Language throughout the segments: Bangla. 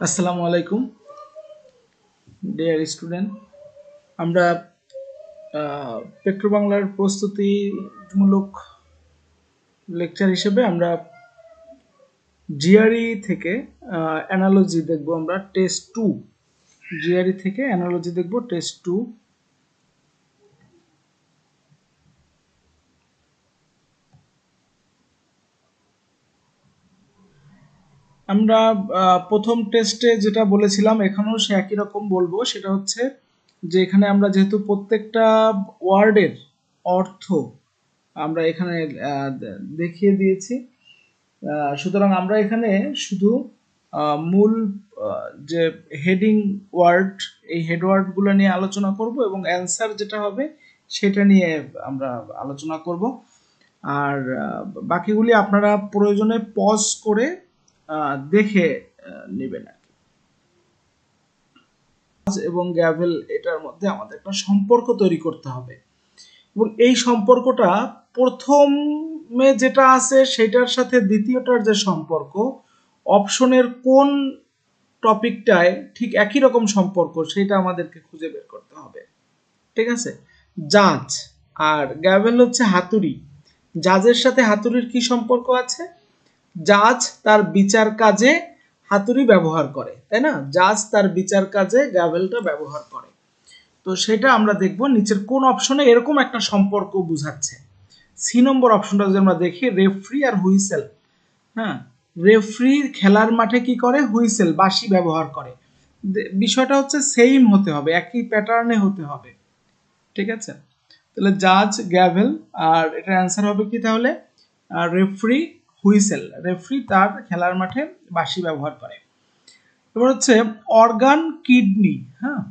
আসসালামু আলাইকুম। ডিয়ার স্টুডেন্ট আমরা পেট্রো বাংলার প্রস্তুতিমূলক লেকচার হিসেবে আমরা জিআরই থেকে অ্যানালজি দেখব আমরা টেস্ট টু জিআরই থেকে অ্যানালজি দেখব টেস্ট টু আমরা প্রথম টেস্টে যেটা বলেছিলাম, এখানেও সে একই রকম বলব, সেটা হচ্ছে যে এখানে আমরা যেহেতু প্রত্যেকটা ওয়ার্ডের অর্থ আমরা এখানে দেখিয়ে দিয়েছি সুতরাং আমরা এখানে শুধু মূল যে হেডিং ওয়ার্ড এই হেড ওয়ার্ডগুলো নিয়ে আলোচনা করব এবং অ্যান্সার যেটা হবে সেটা নিয়ে আমরা আলোচনা করব। আর বাকিগুলি আপনারা প্রয়োজনে পজ করে দেখে নেবেন আর এবং গ্যাভেল এটার মধ্যে আমাদের একটা সম্পর্ক তৈরি করতে হবে। এবং এই সম্পর্কটা প্রথমে যেটা আছে, সেটার সাথে দ্বিতীয়টার যে সম্পর্ক, অপশনের কোন টপিকটায় ঠিক একই রকম সম্পর্ক, সেটা আমাদেরকে খুঁজে বের করতে হবে। ঠিক আছে? জাজ আর গ্যাভেল হচ্ছে হাতুড়ি। জাজের সাথে হাতুড়ির কি সম্পর্ক আছে? জাজ তার বিচার কাজে হাতুড়ি ব্যবহার করে, তাই না? জাজ তার বিচার কাজে গ্যাভেলটা ব্যবহার করে। তো সেটা আমরা দেখব। নিচের কোন অপশনে এরকম একটা সম্পর্ক বুঝাচ্ছে। সি নম্বর অপশনটা যদি আমরা দেখি, রেফ্রি আর হুইসেল। হ্যাঁ রেফ্রি খেলার মাঠে কি করে? হুইসেল, বাঁশি ব্যবহার করে। বিষয়টা হচ্ছে সেম হতে হবে, একই প্যাটার্নে হতে হবে। ঠিক আছে? তাহলে জাজ, গ্যাভেল, আর এটার অ্যান্সার হবে কি তাহলে? রেফ্রি হুইসেল, রেফ্রি তার খেলার মাঠে বাঁশি ব্যবহার করে। এবার হচ্ছে অর্গান কিডনি হ্যাঁ?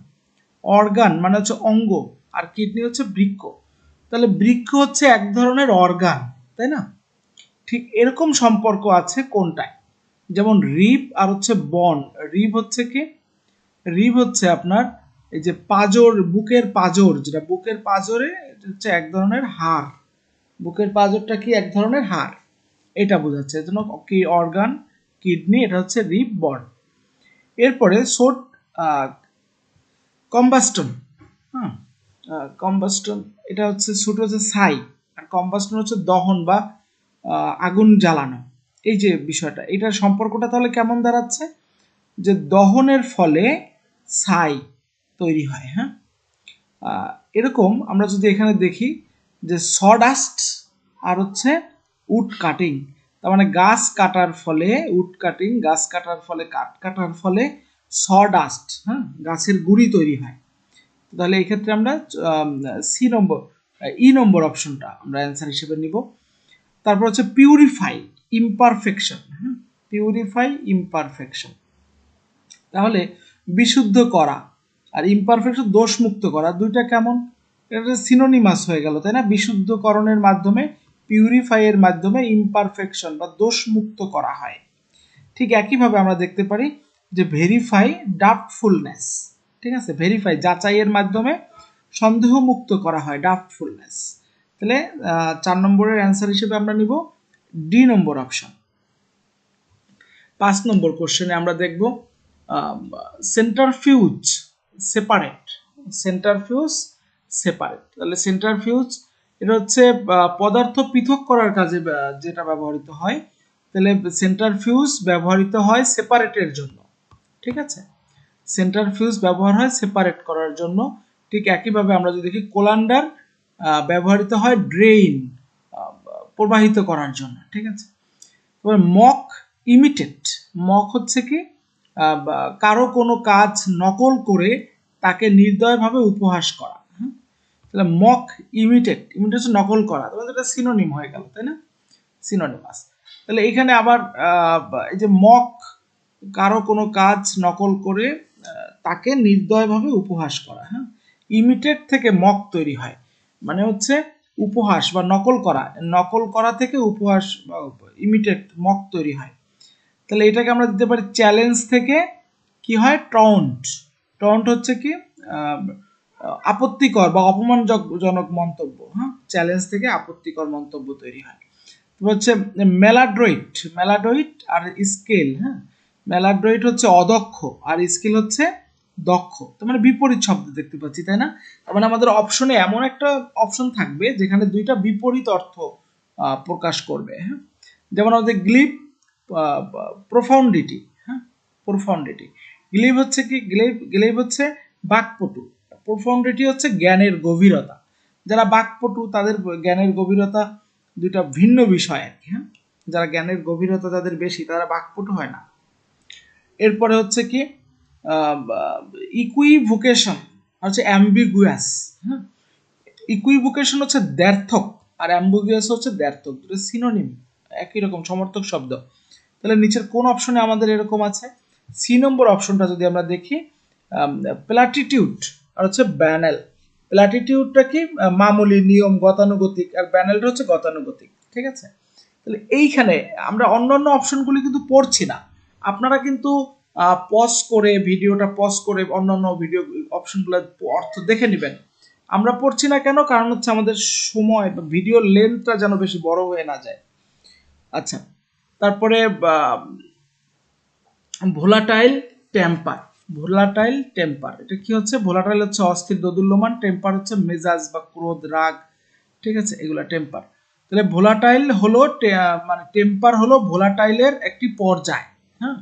অর্গান মানে হচ্ছে অঙ্গ, আর কিডনি হচ্ছে বৃক্ক তাহলে বৃক্ক হচ্ছে এক ধরনের অর্গান, তাই না? ঠিক এরকম সম্পর্ক আছে কোনটায়? যেমন রিব আর হচ্ছে বন। রিব হচ্ছে কি? রিব হচ্ছে আপনার এই যে পাজর, বুকের পাজর, যেটা বুকের পাজরে হচ্ছে এক ধরনের হাড়। বুকের পাজরটা কি? এক ধরনের হাড়। এটা বোঝাচ্ছে, এজন্য কি অর্গান কিডনি এটা হচ্ছে রিব বন এরপরে সোট কম্বাস্টন হ্যাঁ কম্বাস্টন এটা হচ্ছে ছোট হচ্ছে ছাই আর কম্বাস্টন হচ্ছে দহন বা আগুন জ্বালানো। এই যে বিষয়টা, এটার সম্পর্কটা তাহলে কেমন দাঁড়াচ্ছে? যে দহনের ফলে ছাই তৈরি হয় হ্যাঁ? এরকম আমরা যদি এখানে দেখি যে সডাস্ট আর হচ্ছে উড কাটিং তার মানে গাছ কাটার ফলে উড কাটিং গাছ কাটার ফলে, কাঠ কাটার ফলে সডাস্ট হ্যাঁ গাছের গুঁড়ি তৈরি হয়। তাহলে এই ক্ষেত্রে আমরা সি নম্বর ই নম্বর অপশনটা আমরা অ্যান্সার হিসেবে নিব। তারপর হচ্ছে পিউরিফাই ইমপারফেকশন পিউরিফাই ইমপারফেকশন তাহলে বিশুদ্ধ করা আর ইমপারফেকশন দোষমুক্ত করা দুইটা কেমন? এটা সিনোনিমাস হয়ে গেল, তাই না? বিশুদ্ধকরণের মাধ্যমে পিউরিফাই এর মাধ্যমে ইমপারফেকশন বা দোষমুক্ত করা হয়। ঠিক একইভাবে আমরা দেখতে পারি যে ভেরিফাই ডাউটফুলনেস ঠিক আছে? ভেরিফাই যাচাইয়ের মাধ্যমে সন্দেহমুক্ত করা হয় ডাউটফুলনেস তাহলে চার নম্বরের অ্যান্সার হিসেবে আমরা নিব ডি নম্বর অপশন পাঁচ নম্বর কোশ্চেনে আমরা দেখব সেন্টারফিউজ সেপারেট সেন্টারফিউজ সেপারেট তাহলে সেন্টারফিউজ এটা হচ্ছে পদার্থ পৃথক করার কাজে যেটা ব্যবহৃত হয়। তাহলে সেন্টারফিউজ ব্যবহৃত হয় সেপারেটের জন্য। ঠিক আছে? সেন্টারফিউজ ব্যবহার হয় সেপারেট করার জন্য। ঠিক একইভাবে আমরা যদি দেখি কোলান্ডার ব্যবহৃত হয় ড্রেইন প্রবাহিত করার জন্য। ঠিক আছে? এবার মক ইমিটেট মক হচ্ছে কি কারও কোনো কাজ নকল করে তাকে নির্দয়ভাবে উপহাস করা? তাহলে মক ইমিটেট ইমিটেট হচ্ছে নকল করা, তাহলে এটা সিনোনিম হয়ে গেল, তাই না? সিনোনিমাস তাহলে এখানে আবার এই যে মক কারও কোনো কাজ নকল করে তাকে নির্দয়ভাবে উপহাস করা হ্যাঁ? ইমিটেট থেকে মক তৈরি হয় মানে হচ্ছে উপহাস বা নকল করা নকল করা থেকে উপহাস বা ইমিটেট মক তৈরি হয়। তাহলে এটাকে আমরা দিতে পারি চ্যালেঞ্জ থেকে, কি হয়? টন্ট টন্ট হচ্ছে কি? আপত্তিকর বা অপমানজনক মন্তব্য হ্যাঁ? চ্যালেঞ্জ থেকে আপত্তিকর মন্তব্য তৈরি হয়। হচ্ছে মেলাড্রইট মেলাড্রইট আর স্কেল হ্যাঁ? ম্যালাড্রয়েড হচ্ছে অদক্ষ আর স্কেল হচ্ছে দক্ষ। তার মানে বিপরীত শব্দ দেখতে পাচ্ছি, তাই না? তার মানে আমাদের অপশনে এমন একটা অপশন থাকবে যেখানে দুইটা বিপরীত অর্থ প্রকাশ করবে হ্যাঁ? যেমন আমাদের গ্লিপ প্রোফাউন্ডিটি হ্যাঁ? প্রোফাউন্ডিটি। গ্লিপ হচ্ছে কি? গ্লিপ গ্লিপ হচ্ছে বাকপটু। প্রোফাউন্ডিটি হচ্ছে জ্ঞানের গভীরতা। যারা বাকপটু, তাদের জ্ঞানের গভীরতা দুইটা ভিন্ন বিষয় আর কি হ্যাঁ? যারা জ্ঞানের গভীরতা তাদের বেশি, তারা বাকপটু হয় না। এরপরে হচ্ছে কি ইকুইভোকেশন হচ্ছে অ্যাম্বিগুয়াস হ্যাঁ? ইকুইভোকেশন হচ্ছে দ্ব্যর্থক আর অ্যাম্বিগুয়াস হচ্ছে দ্ব্যর্থক দুটো সিনোনিম একই রকম সমর্থক শব্দ। তাহলে নিচের কোন অপশনে আমাদের এরকম আছে? সি নম্বর অপশনটা যদি আমরা দেখি প্ল্যাটিটিউড আর হচ্ছে ব্যানেল। প্ল্যাটিটিউডটা কি? মামুলি, নিয়ম, গতানুগতিক, আর ব্যানেলটা হচ্ছে গতানুগতিক, ঠিক আছে? তাহলে এইখানে আমরা অন্যান্য অপশনগুলি কিন্তু পড়ছি না। আপনারা কিন্তু পজ করে ভিডিওটা পজ করে অন্যান্য ভিডিও অপশনগুলোর অর্থ দেখে নেবেন। আমরা পড়ছি না কেন? কারণ হচ্ছে আমাদের সময় বা ভিডিও লেন্থটা যেন বেশি বড় হয়ে না যায়। আচ্ছা তারপরে ভোলাটাইল টেম্পার ভোলাটাইল টেম্পার এটা কি হচ্ছে? ভোলাটাইল হচ্ছে অস্থির, দোদুল্যমান টেম্পার হচ্ছে মেজাজ বা ক্রোধ, রাগ, ঠিক আছে? এগুলো টেম্পার তাহলে ভোলাটাইল হলো মানে টেম্পার হলো ভোলাটাইলের একটি পর্যায় হ্যাঁ?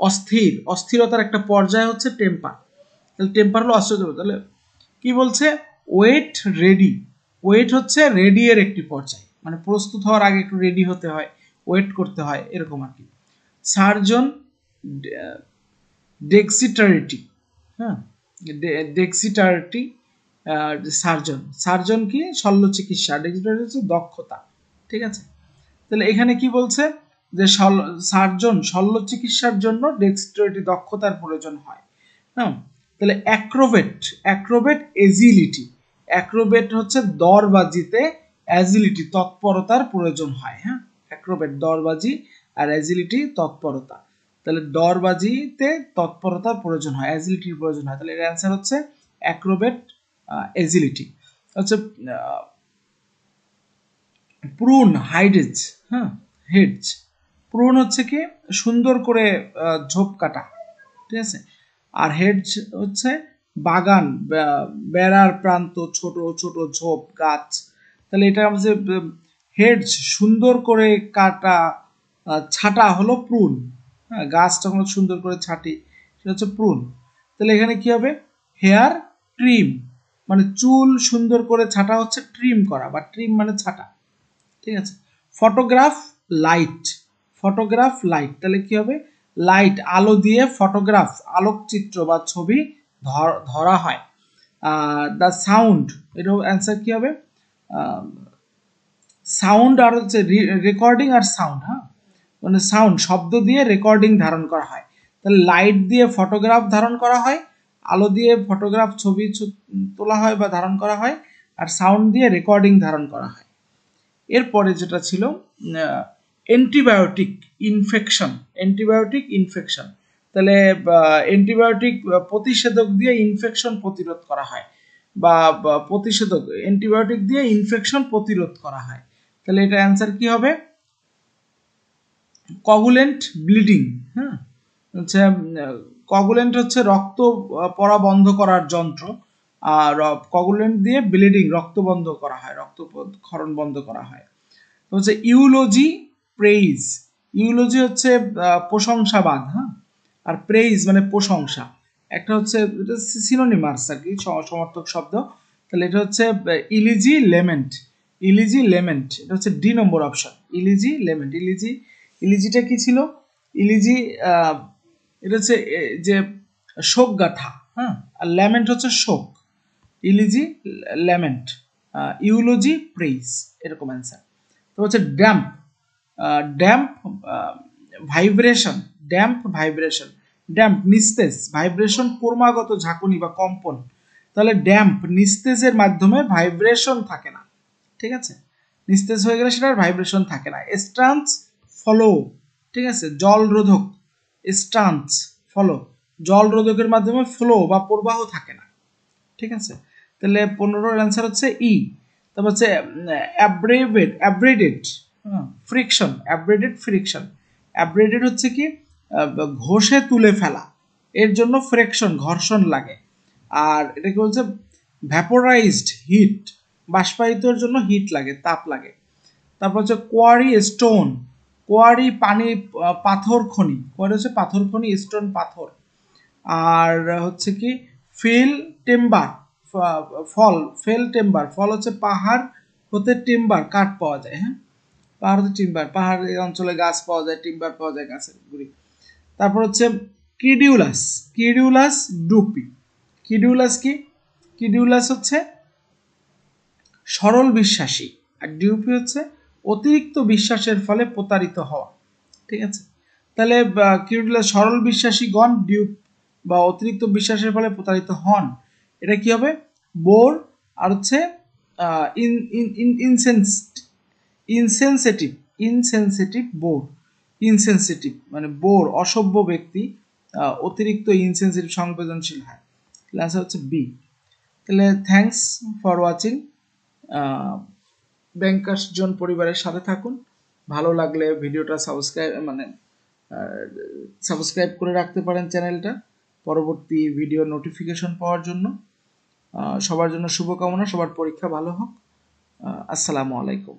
অস্থির, অস্থিরতার একটা পর্যায় হচ্ছে টেম্পার তাহলে টেম্পার হলো অস্থির তাহলে কি বলছে? ওয়েট রেডি ওয়েট হচ্ছে রেডি এর একটি পর্যায়। মানে প্রস্তুত হওয়ার আগে একটু রেডি হতে হয় ওয়েট করতে হয়, এরকম আর কি। সার্জন ডেক্সিটারিটি হ্যাঁ? ডেক্সিটারিটি সার্জন সার্জন কি? শল্য চিকিৎসা। ডেক্সিটারিটি হচ্ছে দক্ষতা। ঠিক আছে? তাহলে এখানে কি বলছে? যে সার্জন শল্য চিকিৎসার জন্য ডেক্সিটারিটি দক্ষতার প্রয়োজন হয়। হ্যাঁ? তাহলে অ্যাক্রোবেট অ্যাক্রোবেট এজিলিটি অ্যাক্রোবেট হচ্ছে দরবাজিতে অ্যাজিলিটি তৎপরতার প্রয়োজন হয়। হ্যাঁ? অ্যাক্রোবেট দরবাজি আর অ্যাজিলিটি তৎপরতা। তাহলে দরবাজিতে তৎপরতার প্রয়োজন হয় অ্যাজিলিটির প্রয়োজন হয়। তাহলে এর অ্যান্সার হচ্ছে অ্যাক্রোবেট এজিলিটি হচ্ছে প্রুন হাইডেজ হ্যাঁ হেডজ প্রুন হচ্ছে কি, সুন্দর করে ঝোপ কাটা, ঠিক আছে? আর হেডজ হচ্ছে বাগান বেড়ার প্রান্ত, ছোট ছোট ঝোপ, গাছ। তাহলে এটা আমাদের হেডজ সুন্দর করে কাটা ছাটা হলো প্রুন হ্যাঁ গাছ যখন সুন্দর করে ছাটি, সেটা হচ্ছে প্রুন তাহলে এখানে কি হবে? হেয়ার ট্রিম মানে চুল সুন্দর করে ছাটা হচ্ছে ট্রিম করা, বা ট্রিম মানে ছাটা, ঠিক আছে? ফটোগ্রাফ লাইট ফটোগ্রাফ লাইট তাহলে কি হবে? লাইট আলো দিয়ে ফটোগ্রাফ আলোকচিত্র বা ছবি ধর- ধরা হয়। দ্য সাউন্ড এটাও অ্যান্সার কি হবে? সাউন্ড আর হচ্ছে রেকর্ডিং আর সাউন্ড হ্যাঁ? মানে সাউন্ড শব্দ দিয়ে রেকর্ডিং ধারণ করা হয়। তাহলে লাইট দিয়ে ফটোগ্রাফ ধারণ করা হয়, আলো দিয়ে ফটোগ্রাফ ছবি তোলা হয় বা ধারণ করা হয়, আর সাউন্ড দিয়ে রেকর্ডিং ধারণ করা হয়। এরপরে যেটা ছিল অ্যান্টিবায়োটিক ইনফেকশন অ্যান্টিবায়োটিক ইনফেকশন তাহলে অ্যান্টিবায়োটিক প্রতিষেধক দিয়ে ইনফেকশন প্রতিরোধ করা হয়, বা প্রতিষেধক অ্যান্টিবায়োটিক দিয়ে ইনফেকশন প্রতিরোধ করা হয়। তাহলে এটা অ্যান্সার কি হবে? কগুলেন্ট ব্লিডিং হ্যাঁ? হচ্ছে কগুলেন্ট হচ্ছে রক্ত পড়া বন্ধ করার যন্ত্র। আর কগুলেন্ট দিয়ে ব্লিডিং রক্ত বন্ধ করা হয়, রক্ত ক্ষরণ বন্ধ করা হয়। তো হচ্ছে ইউলজি প্রেইজ ইউলজি হচ্ছে প্রশংসাবাদ হ্যাঁ? আর প্রেইজ মানে প্রশংসা। একটা হচ্ছে, এটা সিনোনিমার্স আর কি সমর্থক শব্দ। তাহলে এটা হচ্ছে ইলিজি লেমেন্ট ইলিজি লেমেন্ট এটা হচ্ছে D number option elegy lament elegy ইলিজিটা কি ছিল? ইলিজি এটা হচ্ছে যে শোক গাথা হ্যাঁ? আর ল্যামেন্ট হচ্ছে শোক। Elegy, lament. ইউলজি প্রেইজ এরকম অ্যান্সার তো হচ্ছে damp. Damp vibration damp vibration. Damp, নিস্তেজ, ভাইব্রেশন ক্রমাগত ঝাঁকুনি বা কম্পন। তাহলে ড্যাম্প, নিস্তেজের মাধ্যমে ভাইব্রেশন থাকে না। ঠিক আছে? নিস্তেজ হয়ে গেলে সেটার ভাইব্রেশন থাকে না। স্ট্রান্স ফলো ঠিক আছে? জল রোধক স্ট্রান্স ফলো জল রোধকের মাধ্যমে ফ্লো বা প্রবাহ থাকে না, ঠিক আছে? তাহলে পনেরোর অ্যান্সার হচ্ছে ই তারপর হচ্ছে অ্যাব্রেভেড অ্যাব্রেডেড ফ্রিকশন অ্যাব্রেডেড ফ্রিকশন অ্যাব্রেডেড হচ্ছে কি? ঘষে তুলে ফেলা, এর জন্য ফ্রেকশন ঘর্ষণ লাগে। আর এটা কি বলছে? ভ্যাপোরাইজড হিট বাষ্পায়িতর জন্য হিট লাগে, তাপ লাগে। তারপর হচ্ছে কোয়ারি স্টোন কোয়ারি পানি পাথর খনি। কোয়ারি হচ্ছে পাথর খনি স্টোন পাথর। আর হচ্ছে কি, ফিল টেম্বার ফল, ফেল টেম্বার। ফল হচ্ছে পাহাড় হতে টিম্বার, কাঠ পাওয়া যায় হ্যাঁ? পাহাড় হতে টিম্বার, পাহাড় অঞ্চলে গাছ পাওয়া যায়, টিম্বার পাওয়া যায় গাছের গুড়ি। তারপর হচ্ছে কিডিউলাস কিডিউলাস ডুপি। কিডিউলাস কি? কিডিউলাস হচ্ছে সরল বিশ্বাসী। আর ডিউপি হচ্ছে অতিরিক্ত বিশ্বাসের ফলে প্রতারিত হওয়া। ঠিক আছে? তাহলে কিউডিউলাস সরল বিশ্বাসী গণ ডিউপ বা অতিরিক্ত বিশ্বাসের ফলে প্রতারিত হন। এটা কি হবে? বোর আর হচ্ছে in in incense insensitive insensitive bore. Insensitive মানে বোর, অসভ্য ব্যক্তি অতিরিক্ত ইনসেনসিটিভ সংবেদনশীল হয়। তাহলে answer হচ্ছে বি তাহলে থ্যাঙ্কস ফর ওয়াচিং ব্যাংকার্স জন পরিবারের সাথে থাকুন। ভালো লাগলে ভিডিওটা সাবস্ক্রাইব মানে সাবস্ক্রাইব করে রাখতে পারেন চ্যানেলটা। পরবর্তী ভিডিও নোটিফিকেশন পাওয়ার জন্য। সবার জন্য শুভকামনা, সবার পরীক্ষা ভালো হোক। আসসালামু আলাইকুম।